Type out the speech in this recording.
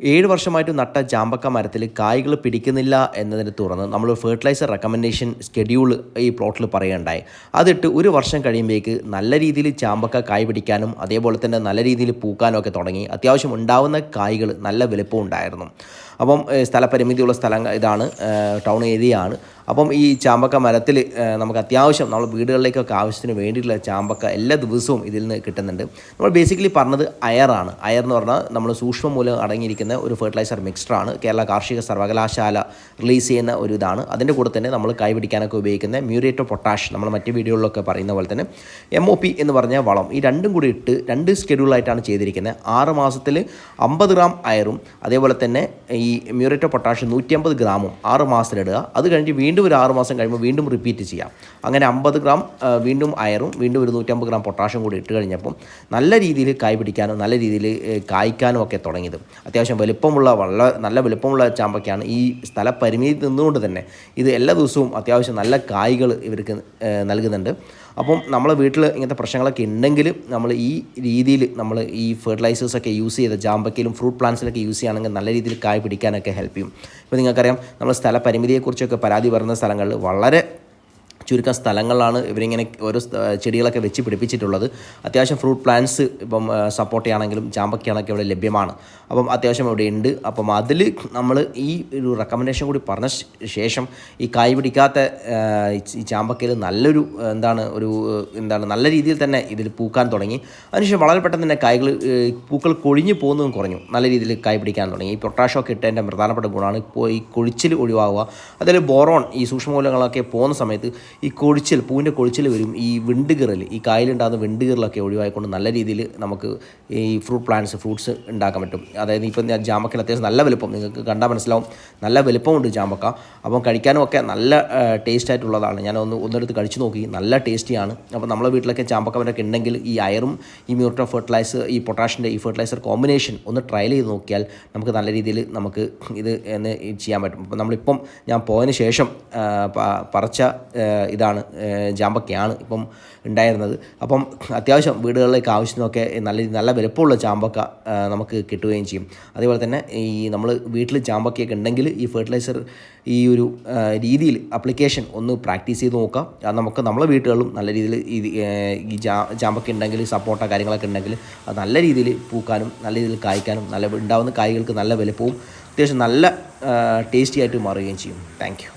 ഏഴ് വർഷമായിട്ട് നട്ട ചാമ്പക്ക മരത്തിൽ കായ്കൾ പിടിക്കുന്നില്ല എന്നതിനെ തുടർന്ന് നമ്മൾ ഫെർട്ടിലൈസർ റെക്കമെൻഡേഷൻ സ്കെഡ്യൂൾ ഈ പ്ലോട്ടിൽ പറയുകയുണ്ടായി. അതിട്ട് ഒരു വർഷം കഴിയുമ്പോഴേക്ക് നല്ല രീതിയിൽ ചാമ്പക്ക കായ് പിടിക്കാനും അതേപോലെ തന്നെ നല്ല രീതിയിൽ പൂക്കാനും ഒക്കെ തുടങ്ങി അത്യാവശ്യം ഉണ്ടാവുന്ന കായ്കൾ നല്ല വലുപ്പം ഉണ്ടായിരുന്നു. അപ്പം സ്ഥലപരിമിതിയുള്ള സ്ഥലം ഇതാണ് ടൗൺ ഏരിയ ആണ്. അപ്പം ഈ ചാമ്പക്ക മരത്തിൽ നമുക്ക് അത്യാവശ്യം നമ്മൾ വീടുകളിലേക്കൊക്കെ ആവശ്യത്തിന് വേണ്ടിയിട്ടുള്ള ചാമ്പക്ക എല്ലാ ദിവസവും ഇതിൽ നിന്ന് കിട്ടുന്നുണ്ട്. നമ്മൾ ബേസിക്കലി പറഞ്ഞത് അയറാണ്. അയർ എന്ന് പറഞ്ഞാൽ നമ്മൾ സൂക്ഷ്മ മൂലം അടങ്ങിയിരിക്കുന്ന ഒരു ഫെർട്ടിലൈസർ മിക്സ്ഡറാണ് കേരള കാർഷിക സർവകലാശാല റിലീസ് ചെയ്യുന്ന ഒരു ഇതാണ്. അതിന്റെ കൂടെ തന്നെ നമ്മൾ കൈ പിടിക്കാനൊക്കെ ഉപയോഗിക്കുന്ന മ്യൂറേറ്റോ പൊട്ടാഷ് നമ്മൾ മറ്റ് വീഡിയോകളിലൊക്കെ പറയുന്ന പോലെ തന്നെ എം ഒ പി എന്ന് പറഞ്ഞ വളം. ഈ രണ്ടും കൂടി ഇട്ട് രണ്ട് സ്കെഡ്യൂളായിട്ടാണ് ചെയ്തിരിക്കുന്നത്. ആറ് മാസത്തിൽ അമ്പത് ഗ്രാം അയറും അതേപോലെ തന്നെ ഈ മ്യൂറേറ്റോ പൊട്ടാഷ് നൂറ്റി അമ്പത് ഗ്രാമും ആറ് മാസത്തിലിടുക. അത് കഴിഞ്ഞ് വീണ്ടും ഒരു ആറ് മാസം കഴിയുമ്പോൾ വീണ്ടും റിപ്പീറ്റ് ചെയ്യാം. അങ്ങനെ അമ്പത് ഗ്രാം വീണ്ടും അയറും വീണ്ടും ഒരു നൂറ്റമ്പത് ഗ്രാം പൊട്ടാഷ്യം കൂടി ഇട്ട് കഴിഞ്ഞപ്പം നല്ല രീതിയിൽ കായ് പിടിക്കാനും നല്ല രീതിയിൽ കായ്ക്കാനും ഒക്കെ തുടങ്ങിയത്. അത്യാവശ്യം വലുപ്പമുള്ള വളരെ നല്ല വലുപ്പമുള്ള ചാമ്പയ്ക്കാണ് ഈ സ്ഥലപരിമിതി നിന്നുകൊണ്ട് തന്നെ ഇത് എല്ലാ ദിവസവും അത്യാവശ്യം നല്ല കായ്കൾ ഇവർക്ക് നൽകുന്നുണ്ട്. അപ്പം നമ്മൾ വീട്ടിൽ ഇങ്ങനത്തെ പ്രശ്നങ്ങളൊക്കെ ഉണ്ടെങ്കിൽ നമ്മൾ ഈ രീതിയിൽ നമ്മൾ ഈ ഫെർട്ടിലൈസേഴ്സൊക്കെ യൂസ് ചെയ്ത ജാമ്പക്കയിലും ഫ്രൂട്ട് പ്ലാന്റ്സിലൊക്കെ യൂസ് ചെയ്യുകയാണെങ്കിൽ നല്ല രീതിയിൽ കായ് പിടിക്കാനൊക്കെ ഹെൽപ്പ് ചെയ്യും. ഇപ്പോൾ നിങ്ങൾക്കറിയാം നമ്മൾ സ്ഥല പരിമിതിയെക്കുറിച്ചൊക്കെ പരാതി പറയുന്ന സ്ഥലങ്ങളിൽ വളരെ ചുരുക്കം സ്ഥലങ്ങളിലാണ് ഇവരിങ്ങനെ ഓരോ ചെടികളൊക്കെ വെച്ച് പിടിപ്പിച്ചിട്ടുള്ളത്. അത്യാവശ്യം ഫ്രൂട്ട് പ്ലാന്റ്സ് ഇപ്പം സപ്പോർട്ടയാണെങ്കിലും ചാമ്പക്കയാണെങ്കിലും ഇവിടെ ലഭ്യമാണ്. അപ്പം അത്യാവശ്യം ഇവിടെ ഉണ്ട്. അപ്പം അതിൽ നമ്മൾ ഈ ഒരു റെക്കമെൻഡേഷൻ കൂടി പറഞ്ഞ ശേഷം ഈ കായ് പിടിക്കാത്ത ഈ ചാമ്പക്കയിൽ നല്ലൊരു എന്താണ് ഒരു എന്താണ് നല്ല രീതിയിൽ തന്നെ ഇതിൽ പൂക്കാൻ തുടങ്ങി. അതിനുശേഷം വളരെ പെട്ടെന്ന് തന്നെ കായ്കൾ പൂക്കൾ കൊഴിഞ്ഞു പോകുന്നതും കുറഞ്ഞു. നല്ല രീതിയിൽ കായ് പിടിക്കാൻ തുടങ്ങി. ഈ പൊട്ടാഷൊക്കെ ഇട്ടതിന്റെ പ്രധാനപ്പെട്ട ഗുണമാണ് ഇപ്പോൾ ഈ കൊഴിച്ചിൽ ഒഴിവാകുക അതിൽ ബോറോൺ ഈ സൂക്ഷ്മമൂലങ്ങളൊക്കെ പോകുന്ന സമയത്ത് ഈ കൊഴിച്ചിൽ പൂവിന്റെ കൊഴിച്ചിൽ വരും ഈ വിണ്ടുകീറൽ ഈ കായലുണ്ടാകുന്ന വിണ്ടുകീറലൊക്കെ ഒഴിവായിക്കൊണ്ട് നല്ല രീതിയിൽ നമുക്ക് ഈ ഫ്രൂട്ട് പ്ലാന്റ്സ് ഫ്രൂട്ട്സ് ഉണ്ടാക്കാൻ പറ്റും. അതായത് ഇപ്പം ഞാൻ ജാമ്പക്കയിൽ അത്യാവശ്യം നല്ല വലുപ്പം നിങ്ങൾക്ക് കണ്ടാൽ മനസ്സിലാവും നല്ല വലുപ്പമുണ്ട് ജാമ്പക്ക അപ്പം കഴിക്കാനും ഒക്കെ നല്ല ടേസ്റ്റ് ആയിട്ടുള്ളതാണ്. ഞാൻ ഒന്ന് ഒന്നെടുത്ത് കഴിച്ചു നോക്കി നല്ല ടേസ്റ്റിയാണ് അപ്പോൾ നമ്മളെ വീട്ടിലൊക്കെ ചാമ്പക്കവരൊക്കെ ഉണ്ടെങ്കിൽ ഈ അയറും ഈ മ്യൂട്ടോ ഫെർട്ടിലൈസർ ഈ പൊട്ടാഷിന്റെ ഈ ഫെർട്ടിലൈസർ കോമ്പിനേഷൻ ഒന്ന് ട്രയൽ ചെയ്ത് നോക്കിയാൽ നമുക്ക് നല്ല രീതിയിൽ നമുക്ക് ഇത് ചെയ്യാൻ പറ്റും. അപ്പോൾ നമ്മളിപ്പം ഞാൻ പോയതിന് ശേഷം പറച്ച ഇതാണ് ചാമ്പക്കയാണ് ഇപ്പം ഉണ്ടായിരുന്നത്. അപ്പം അത്യാവശ്യം വീടുകളിലേക്ക് ആവശ്യത്തിനൊക്കെ നല്ല നല്ല വലുപ്പമുള്ള ചാമ്പക്ക നമുക്ക് കിട്ടുകയും ചെയ്യും. അതേപോലെ തന്നെ ഈ നമ്മൾ വീട്ടിൽ ചാമ്പക്കയൊക്കെ ഉണ്ടെങ്കിൽ ഈ ഫെർട്ടിലൈസർ ഈ ഒരു രീതിയിൽ അപ്ലിക്കേഷൻ ഒന്ന് പ്രാക്ടീസ് ചെയ്ത് നോക്കാം. നമുക്ക് നമ്മളെ വീട്ടുകളിലും നല്ല രീതിയിൽ ഈ ചാമ്പക്ക ഉണ്ടെങ്കിൽ സപ്പോർട്ട കാര്യങ്ങളൊക്കെ ഉണ്ടെങ്കിൽ അത് നല്ല രീതിയിൽ പൂക്കാനും നല്ല രീതിയിൽ കായ്ക്കാനും നല്ല ഉണ്ടാവുന്ന കായ്കൾക്ക് നല്ല വലുപ്പവും അത്യാവശ്യം നല്ല ടേസ്റ്റി ആയിട്ട് മാറുകയും ചെയ്യും. താങ്ക്